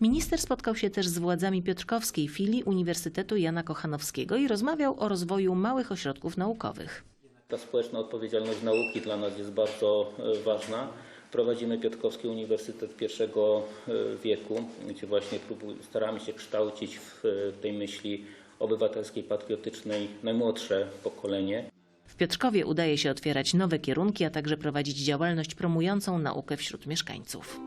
Minister spotkał się też z władzami piotrkowskiej filii Uniwersytetu Jana Kochanowskiego i rozmawiał o rozwoju małych ośrodków naukowych. Ta społeczna odpowiedzialność nauki dla nas jest bardzo e, ważna. Prowadzimy Piotrkowski Uniwersytet pierwszego e, wieku, gdzie właśnie staramy się kształcić w e, tej myśli obywatelskiej, patriotycznej najmłodsze pokolenie. W Piotrkowie udaje się otwierać nowe kierunki, a także prowadzić działalność promującą naukę wśród mieszkańców.